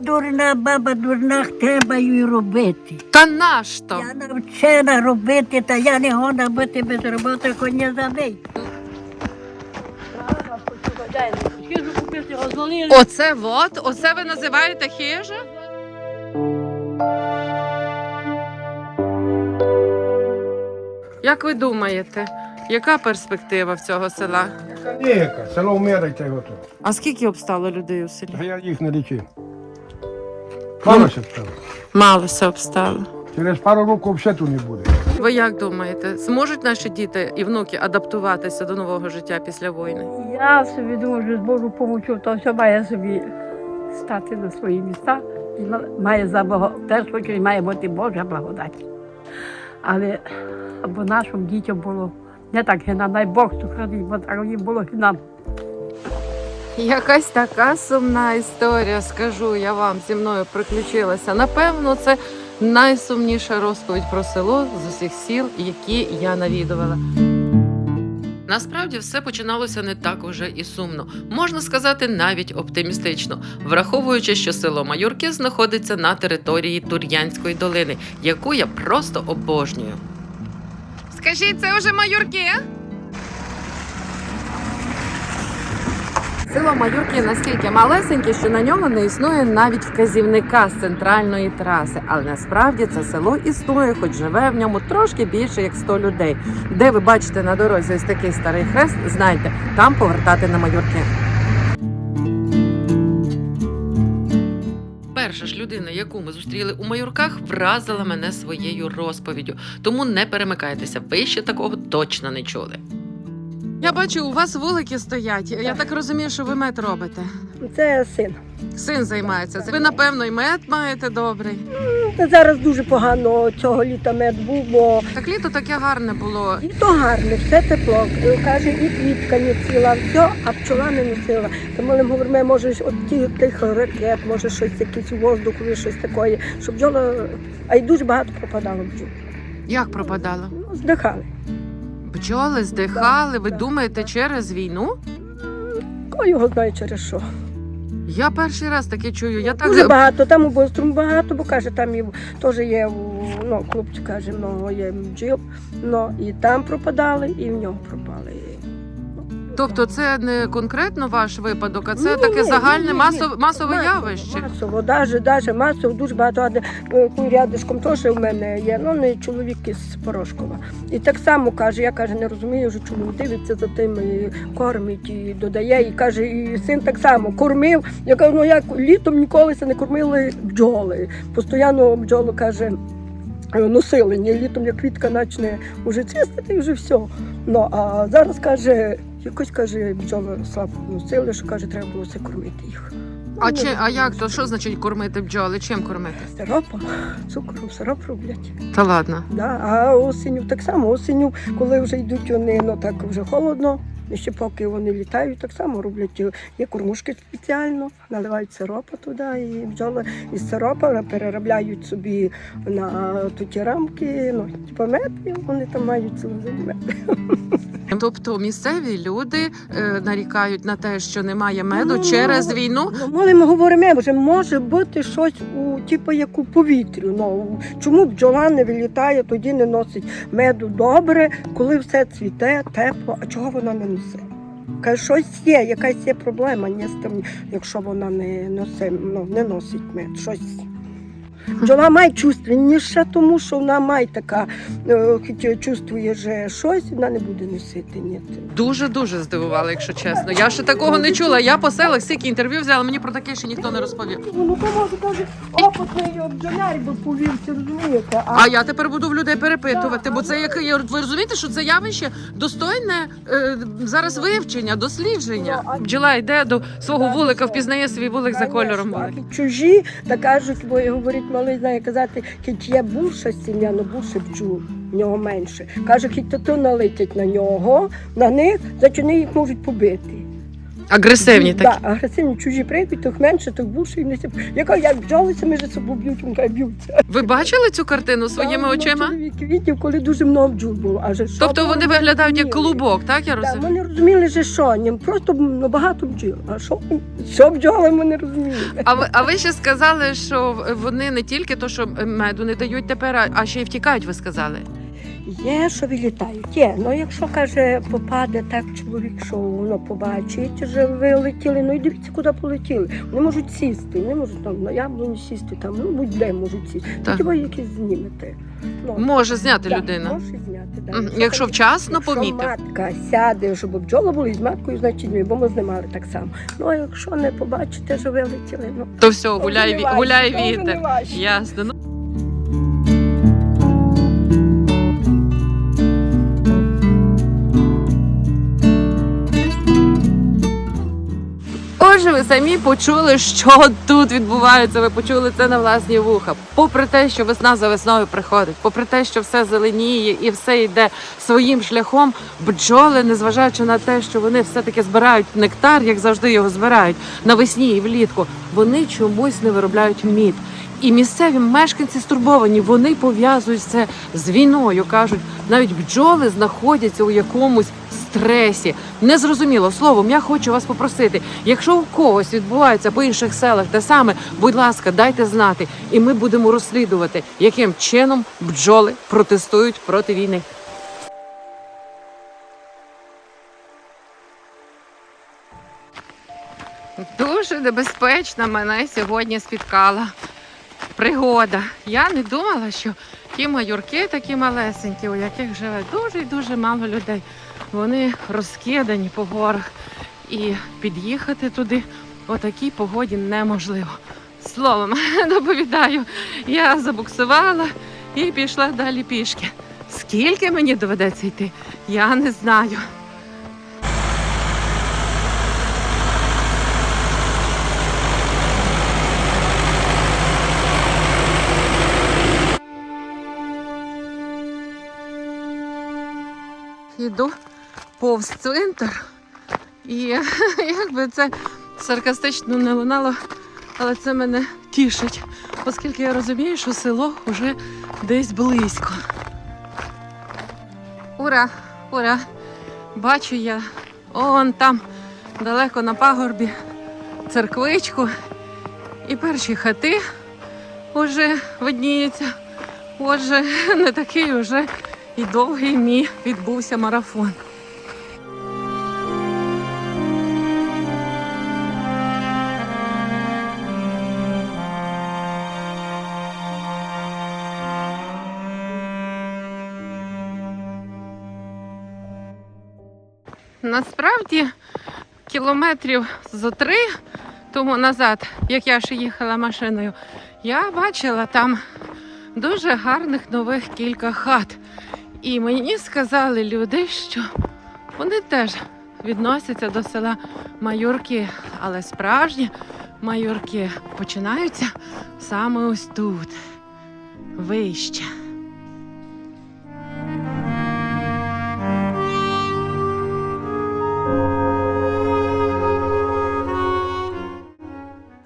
Дурна баба, дурна, треба її робити. Та наш то? Я навчена робити, та я не гона бути без роботи, коня забий. Оце вот, оце ви називаєте хижа? Як ви думаєте, яка перспектива в цього села? Ніяка, село вмирайте готово. А скільки обстало людей у селі? А я їх не лічив. Мало ще стало. Малося обстало. Через пару років взагалі тут не буде. Ви як думаєте, зможуть наші діти і внуки адаптуватися до нового життя після війни? Я собі думаю, що з Божу помочу, то все має собі стати на свої місця. І має за Бога, в першу чергу має бути Божа благодать. Але або нашим дітям було не так гина, дай Бог сохранить, бо так їм було нам. Якась така сумна історія, скажу я вам, зі мною приключилася. Напевно, це найсумніша розповідь про село з усіх сіл, які я навідувала. Насправді все починалося не так уже і сумно, можна сказати, навіть оптимістично, враховуючи, що село Майорки знаходиться на території Тур'янської долини, яку я просто обожнюю. Скажіть, це вже Майорки? Село Майорки настільки малесеньке, що на ньому не існує навіть вказівника з центральної траси. Але насправді це село існує, хоч живе в ньому трошки більше як 100 людей. Де ви бачите на дорозі ось такий старий хрест, знайте, там повертати на Майорки. Перша ж людина, яку ми зустріли у Майорках, вразила мене своєю розповіддю. Тому не перемикайтеся, ви ще такого точно не чули. Я бачу, у вас вулики стоять. Я так розумію, що ви мед робите. Це син. Син займається. Ви, напевно, і мед маєте добрий. Та Зараз дуже погано цього літа мед був, бо Так літо таке гарне було. і то гарне, все тепло. Е, Каже, і квітка не ціла, все, а пчола не носила. Тому ми говоримо, може, ж от ті тих ракет, може щось якийсь воздух, щось таке, щоб бджола, а й дуже багато пропадало бджол. Як пропадало? Ну, здихали. Бджоли здихали. Ви думаєте через війну? Кого його знає через що. Я перший раз таке чую. Я так Дуже багато, там у Бострому багато, бо каже, там і теж є ну, хлопці каже, ну, є бджіл, ну, і там пропадали, і в нього пропали. Тобто, це не конкретно ваш випадок, а це Ні, таке ні, загальне ні, ні, масове, ні. масове Масово, явище. Масово, даже, даже масово, дуже багато. Рядишком теж у мене є, ну не чоловік із Порошкова. І так само каже, я каже, не розумію, що чоловік дивиться за тим, і кормить і додає. І каже, і син так само кормив. Я кажу, ну як літом ніколи це не кормили бджоли. Постоянно бджолу каже. е, Носили, ні, літом як квітка почне уже цвістити і вже все. Ну а зараз каже, якось каже, бджоли слабо носили, що каже, треба було все кормити їх. А Ну, чи а як то? Що значить кормити бджоли? Чим кормити? Сиропом, цукром, сироп роблять. Та ладно. Да. А осінню так само, осінню, коли вже йдуть вони, ну так вже холодно. І ще поки вони літають, так само роблять е, є кормушки спеціально, наливають сиропа туди, і бджоли із сиропа переробляють собі на туті рамки, ну, типу мед, і вони там мають мед. Тобто місцеві люди е, нарікають на те, що немає меду Ну, через війну. Ну, ми ми говоримо, може, може бути щось у типу як у повітрю. Ну чому бджола не вилітає, тоді не носить меду добре, коли все цвіте, тепло, а чого вона не носить? Каже, щось є, якась є проблема, не якщо вона не носить, ну, не носить мед. Щось. Бджола має чувственніше, тому що вона має така, е, хоч чувствує, що щось, вона не буде носити. Ні. Дуже дуже здивувала, якщо чесно. Я ще такого не чула. Я по селах стільки інтерв'ю взяла, мені про таке ще ніхто не розповів. Ну, то може каже, опитний бджоляр би повівся, розумієте? А я тепер буду в людей перепитувати, бо це як ви розумієте, що це явище достойне е, зараз вивчення, дослідження. Бджола йде до свого вулика, впізнає свій вулик за кольором вулика. чужі, та кажуть, бо говорить, малий знає казати, хоч є більша сім'я, але більше бджол, в нього менше. Каже, хоч то налетять на нього, на них, значить вони їх можуть побити. Агресивні да, такі. агресивні чужі прийдуть, то менше, то більше і не сип. Я кажу, як бджолися, ми ж собою б'ють, він б'ються. Ви бачили цю картину своїми Да, ну, очима? Видів, коли дуже много бджол було. А же що Тобто вони виглядають як клубок, так я розумію? вони розуміли, що що, ні, просто набагато бджіл. А що, що бджоли, ми не розуміли. А ви, а ви ще сказали, що вони не тільки то, що меду не дають тепер, а ще й втікають, ви сказали. Є, що вилітають, є. Ну якщо каже, попаде так чоловік, що воно побачить, що вилетіли, ну і дивіться, куди полетіли. Вони можуть сісти, вони можуть там на яблуні сісти, там, ну будь-де можуть сісти. Так. Ви якісь знімете. Ну, Може зняти да, людина. Може зняти, да. Мгм. Якщо вчасно якщо помітив. матка сяде, щоб бджола були з маткою, значить ні, бо ми знімали так само. Ну а якщо не побачите, що вилетіли, ну То все, гуляй, ві- гуляй вітер. Ясно. Самі почули, що тут відбувається. Ви почули це на власні вуха. Попри те, що весна за весною приходить, попри те, що все зеленіє і все йде своїм шляхом, бджоли, незважаючи на те, що вони все-таки збирають нектар, як завжди його збирають навесні і влітку, вони чомусь не виробляють мід. І місцеві мешканці стурбовані, вони пов'язують це з війною. кажуть, навіть бджоли знаходяться у якомусь стресі. Незрозуміло словом, я хочу вас попросити. Якщо у когось відбувається по інших селах те саме, будь ласка, дайте знати, і ми будемо розслідувати, яким чином бджоли протестують проти війни. Дуже небезпечна мене сьогодні спіткала пригода. Я не думала, що ті майорки такі малесенькі, у яких живе дуже і дуже мало людей. Вони розкидані по горах. І під'їхати туди о такій погоді неможливо. Словом, доповідаю, я забуксувала і пішла далі пішки. Скільки мені доведеться йти, я не знаю. Йду повз цвинтар. І як би це саркастично не лунало, але це мене тішить, оскільки я розумію, що село вже десь близько. Ура, ура! Бачу я он там далеко на пагорбі церквичку і перші хати вже видніються. Отже, не такий уже і довгий мій відбувся марафон. Насправді кілометрів зо три тому назад, як я ще їхала машиною, я бачила там дуже гарних нових кілька хат. І мені сказали люди, що вони теж відносяться до села Майорки, але справжні майорки починаються саме ось тут, вище.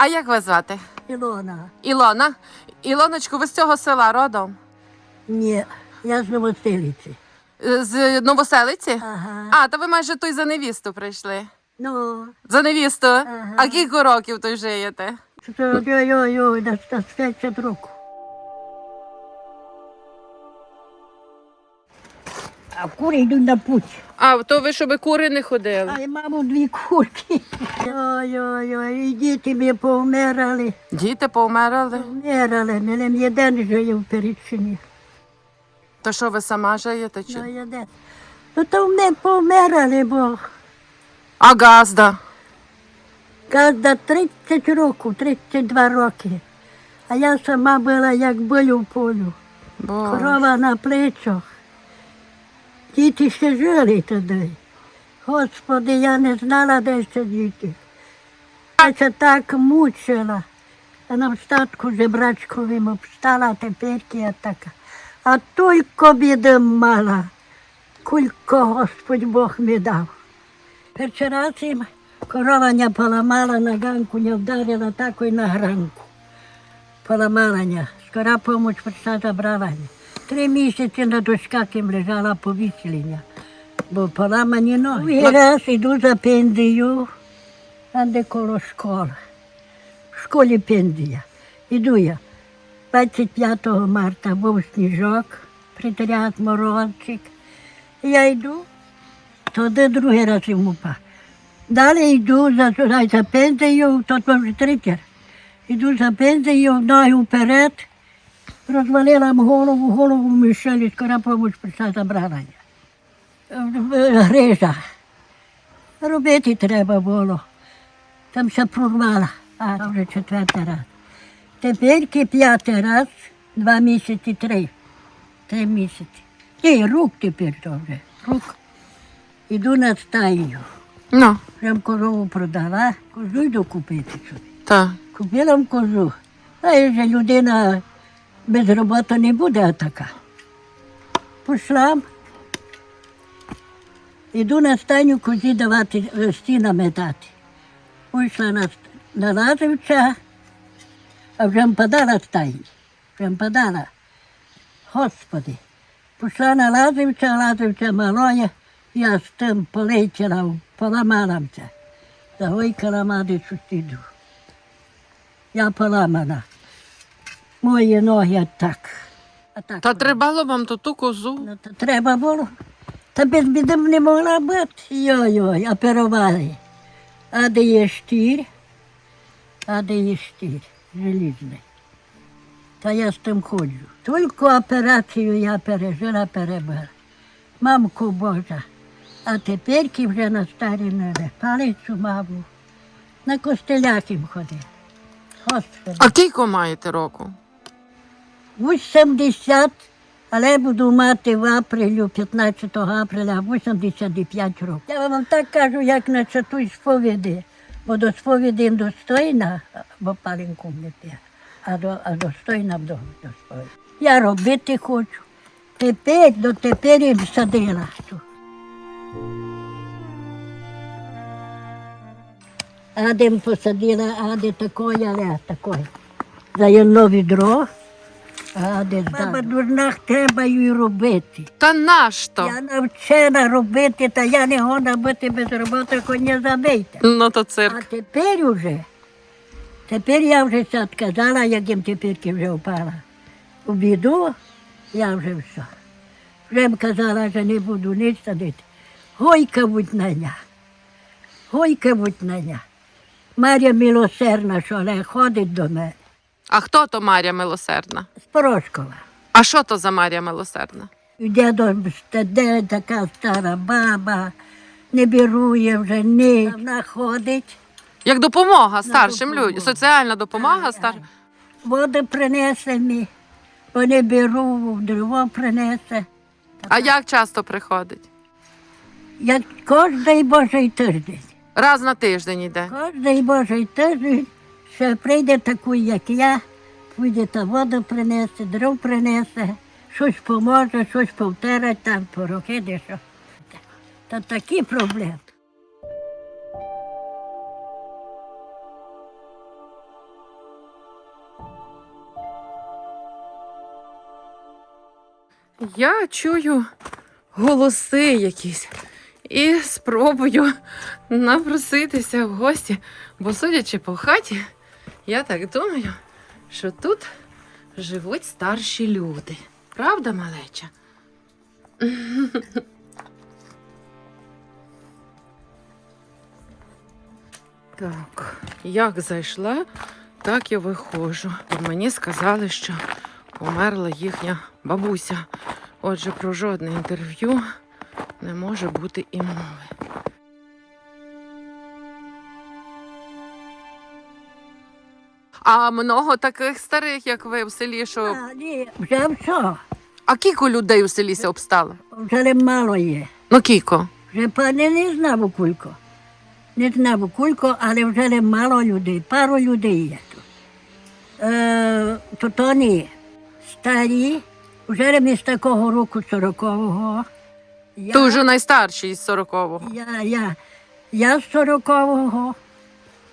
А як вас звати? Ілона. Ілона. Ілоночку, ви з цього села родом? Ні, я з Новоселиці. Е, З Новоселиці? Ага. А, то ви майже той за невісту прийшли. Ну, За невісту? Ага. А кілька років той жиєте? 150 років. А кури йдуть на путь. А, то ви щоб кури не ходили. А маму дві курки. Ой-ой-ой, і діти мені повмирали. Діти повмерли. Повмирали, мене єдин жиє в Перечині. То що ви сама живете? Ну, Чи? єдин. Ну, то вони повмирали, бо А газда? Кожна 30 років, 32 роки. А я сама була як бою в полю. Бо... Корова на плечах. Діти ще жили тоді. Господи, я не знала, де це діти. Я це так мучила. А на встатку жебрачковим обстала, тепер я така. А тільки біди мала, кілько Господь Бог мені дав. Перший раз їм Корованя поламала на ганку, не вдарила так і на гранку. Поламалася. Скора помощь прийшла забрала. Три місяці на дошках їм лежала повіселення, бо поламані ноги. Другий раз іду за пензію, там де коло школи. В школі пензія. Іду я. 25 марта був сніжок, притряд морозчик. Я йду, туди другий раз йому па. Далі йду за, за, за то то вже третє. Йду за пензією, ноги вперед, розвалила м голову, голову скоро помощь прийшла забрала. Грижа. Робити треба було. Там все прорвала, а це вже четвертий раз. Тепер п'ятий раз, два місяці, три. Три місяці. Ні, рук тепер то вже. Рук. Іду на стаю. Ну, Вже корову продала, козу йду купити собі. так. Купила козу. А вже людина без роботи не буде така. Пішла. Іду на стайню козі давати е, стінами дати. Вийшла на, на Лазівця, а вже м подала стайні. Вже м подала. Господи. Пішла на Лазівця, Лазівця малоє, я з тим полетіла, поламалася. Загойкала мати сусіду. Я поламана. Мої ноги так. А так Та треба вам то ту козу. Ну, то треба було. Та без біди б не могла бути. Йой-йой, оперували. А де є штір, а де є штір желізний. Та я з тим ходжу. Тільки операцію я пережила, перебила. Мамку Божа. А тепер вже на старі небе. Палицю маму. На костелях їм ходив. Господи. А кілько маєте року? 80, але буду мати в апрелю, 15 апреля, 85 років. Я вам так кажу, як на чату сповіді, бо до сповіді достойна, бо паленку не п'є, а, до, а достойна до, до сповіді. Я робити хочу. Тепер, до тепер садила. Адем посадила, а де такої, але такої. За одно відро. А де Баба дурна, треба її робити. Та наш то? Я навчена робити, та я не гона бути без роботи, коня забийте. Ну то А тепер уже, тепер я вже все відказала, як їм тепер вже впала. У біду я вже все. Вже їм казала, що не буду ніч садити. Гойка будь на ня. Гойка будь на ня. Марія милосердна, що але ходить до мене. А хто то Марія Милосердна? З Порошкова. А що то за Марія Милосердна? Дядо де така стара баба, не берує вже ні. Вона ходить, Як допомога старшим допомогу. людям, соціальна допомога стар. воду принесе мені, бо не беру, дрова принесе. А як часто приходить? Як кожний божий тиждень. Раз на тиждень йде. Кожний божий тиждень ще прийде таку, як я, піде та воду принесе, дров принесе, щось поможе, щось повтерить там, порохи, що. Та такі проблеми. Я чую голоси якісь і спробую напроситися в гості, бо судячи по хаті, я так думаю, що тут живуть старші люди. Правда, малеча? Так, як зайшла, так і виходжу. Мені сказали, що померла їхня бабуся. Отже, про жодне інтерв'ю не може бути і мови. А много таких старих, як ви в селі, що. А, ні, вже все, А кілько людей у селі ся обстало? вже мало є. Ну, кілько. Вже пане не знав кулько. Не знав кулько, але вже мало людей, пару людей є тут. Е, то то ні. Старі, вже ми з такого року 40-го. Я, Ти вже найстарший із 40-го. я, я, Я з 40-го,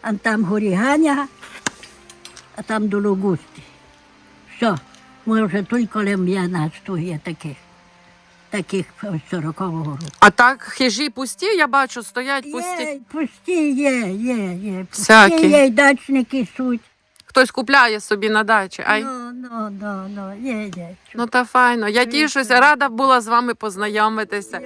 а там Горіганя, а там до Лугусті. Все, ми вже тільки лем'янацтво є таких, таких з 40-го року. А так хижі пусті, я бачу, стоять пусті. Є, пусті є, є, є. Пусті Всякі. є, і дачники суть. Хтось купляє собі на дачі. Ай. Ну, ну, ну, ну, є, є. Ну та файно. Я тішуся, рада була з вами познайомитися.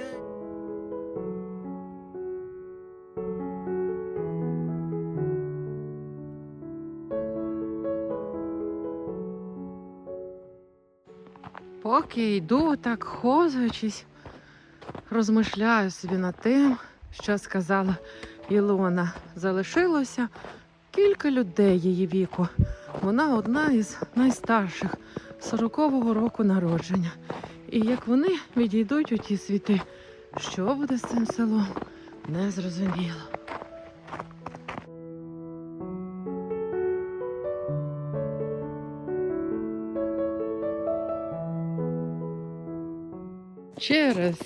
Поки йду, так хозуючись, розмишляю собі над тим, що сказала Ілона. Залишилося кілька людей її віку. Вона одна із найстарших 40-го року народження. І як вони відійдуть у ті світи, що буде з цим селом, не зрозуміло. Через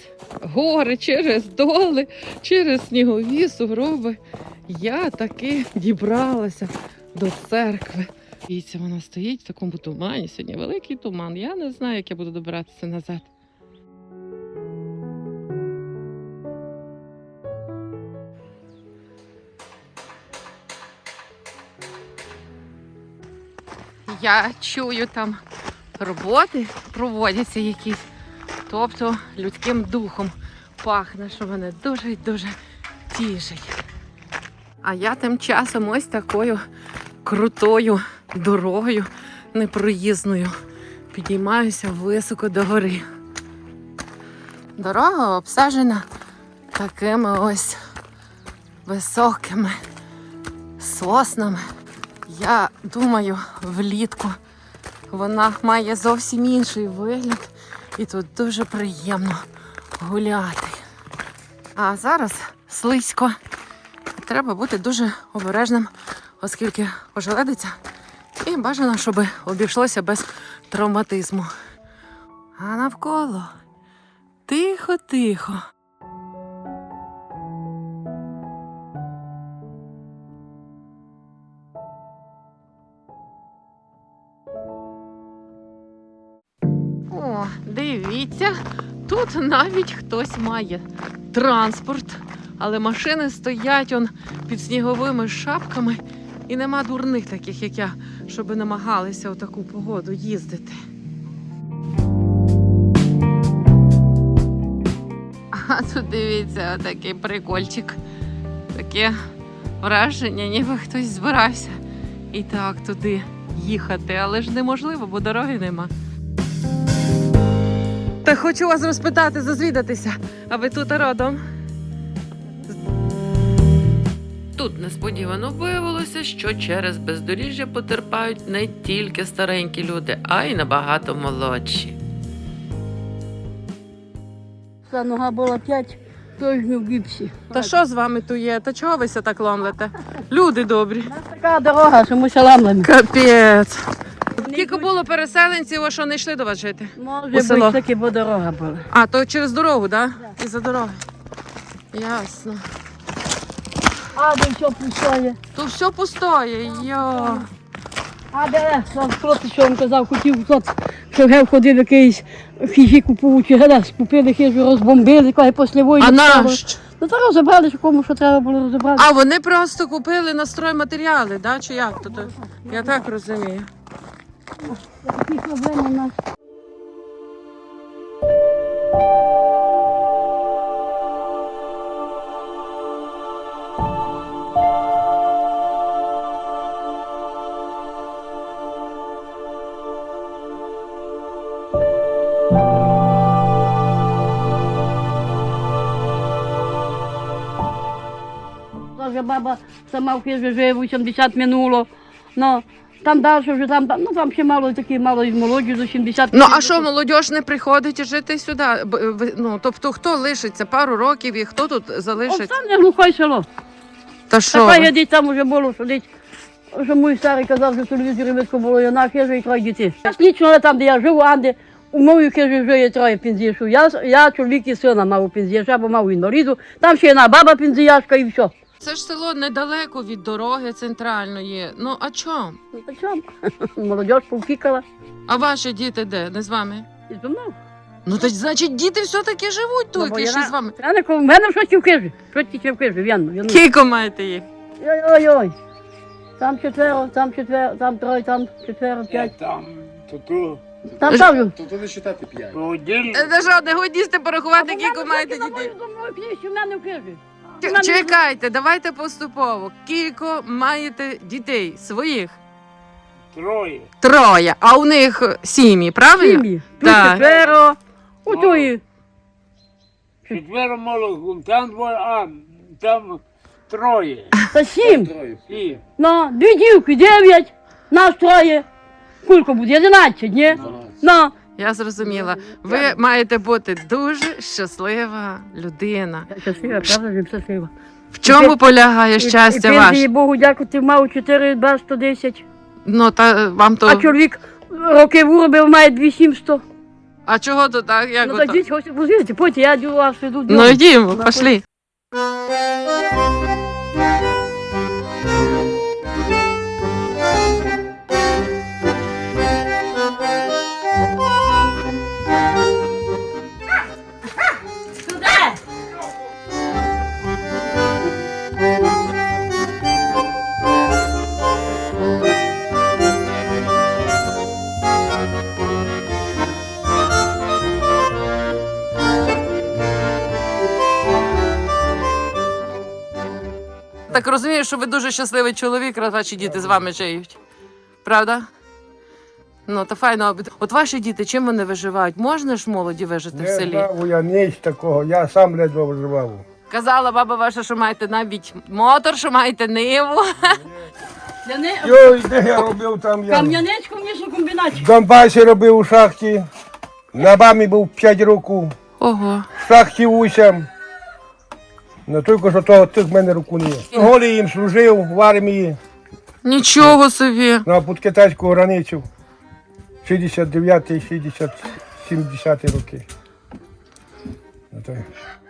гори, через доли, через снігові сугроби я таки дібралася до церкви. Дивіться, вона стоїть в такому тумані. Сьогодні великий туман. Я не знаю, як я буду добиратися назад. Я чую там роботи проводяться якісь. Тобто людським духом пахне, що мене дуже і дуже тішить. А я тим часом ось такою крутою дорогою непроїзною підіймаюся високо до гори. Дорога обсаджена такими ось високими соснами. Я думаю, влітку вона має зовсім інший вигляд, і тут дуже приємно гуляти. А зараз слизько. Треба бути дуже обережним, оскільки ожеледиться. І бажано, щоб обійшлося без травматизму. А навколо тихо-тихо. Дивіться, тут навіть хтось має транспорт, але машини стоять он під сніговими шапками, і нема дурних таких, як я, щоб намагалися у таку погоду їздити. А тут дивіться, отакий прикольчик. Таке враження, ніби хтось збирався і так туди їхати, але ж неможливо, бо дороги нема. Та хочу вас розпитати, зазвідатися, а ви тут родом? Тут несподівано виявилося, що через бездоріжжя потерпають не тільки старенькі люди, а й набагато молодші. Ця нога була 5 тижнів в гіпсі. Та що з вами тут є? Та чого ви ся так ломлете? Люди добрі. У нас така дорога, що ми ламлемо. Капець. Скільки було переселенців, а що не йшли до вас жити? Може бути, таки, бо дорога була. А, то через дорогу, так? Да? І за дороги. Ясно. А де все пустає. Тут все пустоє. Йо. А де хлопець, що вам казав, хотів хлопець, що гев ходив якийсь фіжі купував, чи гелес, купили хижу, розбомбили, коли після війни. А наш? Ну то розібрали, що кому що треба було розібрати. А вони просто купили на стройматеріали, да? чи як то? Я так розумію. Такі проблеми у нас. Вже баба сама в хижі живе 80 минуло. Ну, там далі вже там, ну там ще мало такі, мало і молоді до 70. Ну а що, молодь не приходить жити сюди? Б- ви- Ну, тобто хто лишиться пару років і хто тут залишиться? Останнє глухое село. Та що? Така ви? я десь там вже було, десь, що мій старий казав, що в телевізорі видко було, я на хижі і троє дітей. Лічно там, де я живу, Анди, У моїй хижі вже є троє пензіяшів. Я, я чоловік і сина мав пензіяша, бо мав інваліду. Там ще одна баба пензіяшка і все. Це ж село недалеко від дороги центральної. Ну а чому? Ну, та чому? Молодь повкікала А ваші діти де? Не з вами? і зо мною. Ну то значить діти все-таки живуть Ну, тут, бо і ще з вами. Я не в мене щось і в хижі. Щось тільки в хижі, в'яно. в'яно. Кілько маєте їх? Ой-ой-ой. Там четверо, там четверо, там троє, там четверо, п'ять. Там, то то. Там ставлю. То то не считати п'ять. Один. Що, не годісти порахувати, кілько маєте дітей? дітей? У мене в хижі. Ч- Чекайте, давайте поступово. Кілько маєте дітей своїх? Троє. Троє, а у них сім'ї, правильно? Сім'ї. Тут Так. четверо. У тої. Четверо молодих, там двоє, а там троє. Та сім. І Ну, дві дівки, дев'ять. Нас троє. Скільки буде? Одинадцять, ні? Ну. Я зрозуміла. Ви маєте бути дуже щаслива людина. Я щаслива, правда, я щаслива. В чому полягає щастя ваше? Богу дякувати, мав 4 2 110. Ну та вам то. А чоловік роки виробив, має 2 700. А чого то так? Як Ну, ото? так діть, хочете позвідати, потім я до вас іду. Ну йдімо, Ну, пошли. Так розумію, що ви дуже щасливий чоловік, раз ваші діти з вами живуть. Правда? Ну, то файно. От ваші діти, чим вони виживають? Можна ж молоді вижити в Не селі? знав я ніч такого, я сам ледве виживав. Казала баба ваша, що маєте навіть мотор, що маєте ниву. Я не... Йой, де я робив там я? Кам'янецьку м'ясокомбінаті. В Донбасі робив у шахті. На бамі був 5 років. Ого. В шахті 8. Ну тільки що того тих в мене руку не є. Голі їм служив в армії Нічого собі. на під китайську границю. 69-60 70 роки. Ну,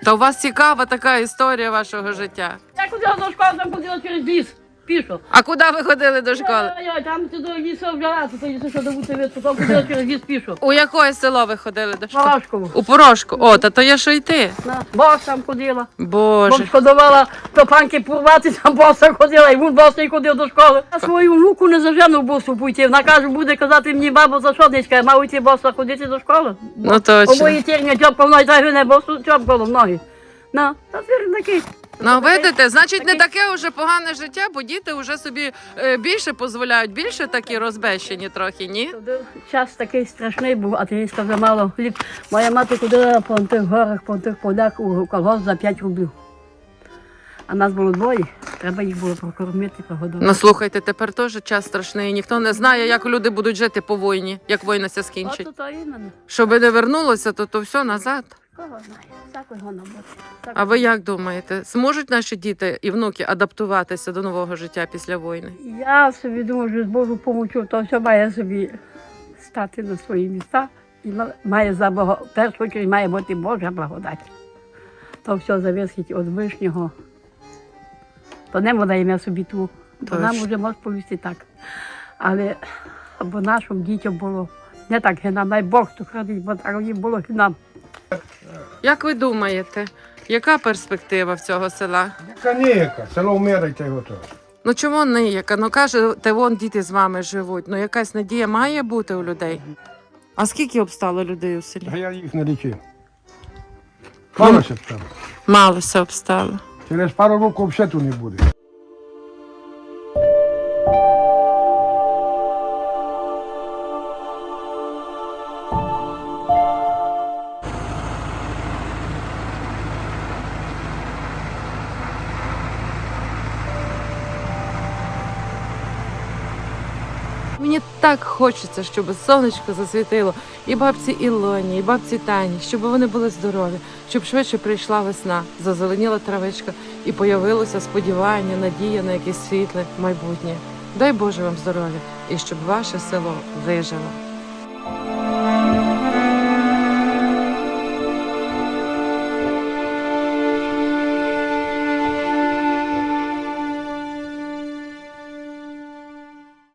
Та у вас цікава така історія вашого життя. Я до школи, там ходила через ліс. Пішо. А куди ви ходили до школи? Ой-ой, там ти до лісу взяла, то тоді що до Бутовицю, там ходила через ліс пішо. У якое село ви ходили до школи? Палашкову. У Порошку. О, та то є що йти. На, бос там ходила. Бо Боже. шкодувала то панки порвати, там боса ходила, і він босий ходив до школи. Я свою внуку не зажену босу пойти. Вона каже, буде казати мені, бабу, за що десь мав йти боса ходити до школи. Ну точно. моїй терні тьопка в ноги, та не босу тьопка в ноги. На, та такий. Ну, видите, значить, не таке вже погане життя, бо діти вже собі е, більше дозволяють, більше такі розбещені трохи, ні? Туди Час такий страшний був, а ти сказав мало хліб. Моя мати ходила по тих горах, по тих полях у колгосп за 5 рублів. А нас було двоє, треба їх було прокормити, прогодувати. Ну слухайте, тепер теж час страшний. Ніхто не знає, як люди будуть жити по війні, як війна ся скінчить. От то іменно. Щоби не вернулося, то, то все назад. Кого знає? Всякого набути. А ви як думаєте, зможуть наші діти і внуки адаптуватися до нового життя після війни? Я собі думаю, що з Божу помочу, то все має собі стати на свої місця. І має за Бога, першу чергу має бути Божа благодать. То все зависить від вишнього. То не може ім'я собі ту. То нам вже може повісти так. Але або нашим дітям було не так гинам, дай Бог то хранить, бо так їм було гинам. Як ви думаєте, яка перспектива в цього села? Яка ніяка, село вмирайте готове. Ну чому ніяка? Ну кажете, вон діти з вами живуть. Ну якась надія має бути у людей. А скільки обстало людей у селі? А я їх не лічив. Мало ще там. Малося обстало. Через пару років взагалі тут не буде. Так хочеться, щоб сонечко засвітило і бабці Ілоні, і бабці Тані, щоб вони були здорові, щоб швидше прийшла весна, зазеленіла травичка і появилося сподівання, надія на якесь світле майбутнє. Дай Боже вам здоров'я і щоб ваше село вижило.